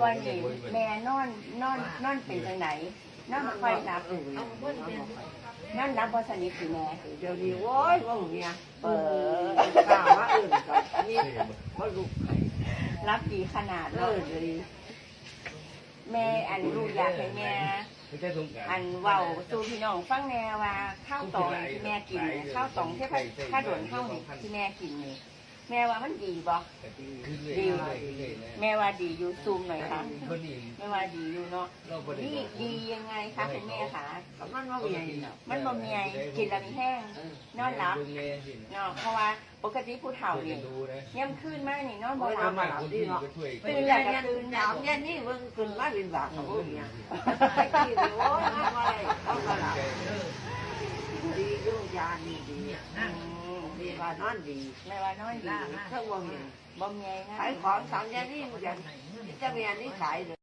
ก่อนนี่แม่นอนนอนนอนเป็นจังไหนนอนบ่ค่อยหลับเอนนนอนหลับบ่สนิทสิแม่เดี๋ยวนี้โว้ยว่าเมียเออข้าวมาอื่นกับนี่มาลุกให้รับดีขนาดเอเลอยเลยแม่อันลูกอยากให้แม่ อันเว้าสู่พี่น้องฟังแน่ว่าข้าวตองที่แม่กินเนี่ยข้าวตองที่พระข้าโดนข้าวนี่ที่แม่กินนี่ แม่ว่ามันดีบ่ขึ้นเลยขึ้นเลยขึ้นเลยนะแม่ว่าดีอยู่ซูมหน่อยค่ะคนนี้แม่ว่าดีอยู่เนาะเราบริดีดียังไงคะคุณแม่คะกับมันว่าเมียนี่เนาะมันบ่มีไงกินแล้วมีแห้งเออนอนหลับดูแม่สิเนาะเพราะว่าปกติผู้เฒ่านี่ดูนะย่ำคืนมากนี่นอนบ่โอ้ยหลับทำมาหลับดีเนาะช่วยตื่นแล้วก็ตื่นยามยันนี่เบิ่งขึ้นมาเป็นบาทของพวกเมียไอ้ที่นี่โอ้ยมาอะไรเอามาหลับดีอยู่ยานี่ดีอืมดีว่านอนดีแม่ว่านอนดีถ้าว่าเมียบ่มีไงนะขายของสามยันนี่มันจะจะเมียนี่ขายเลย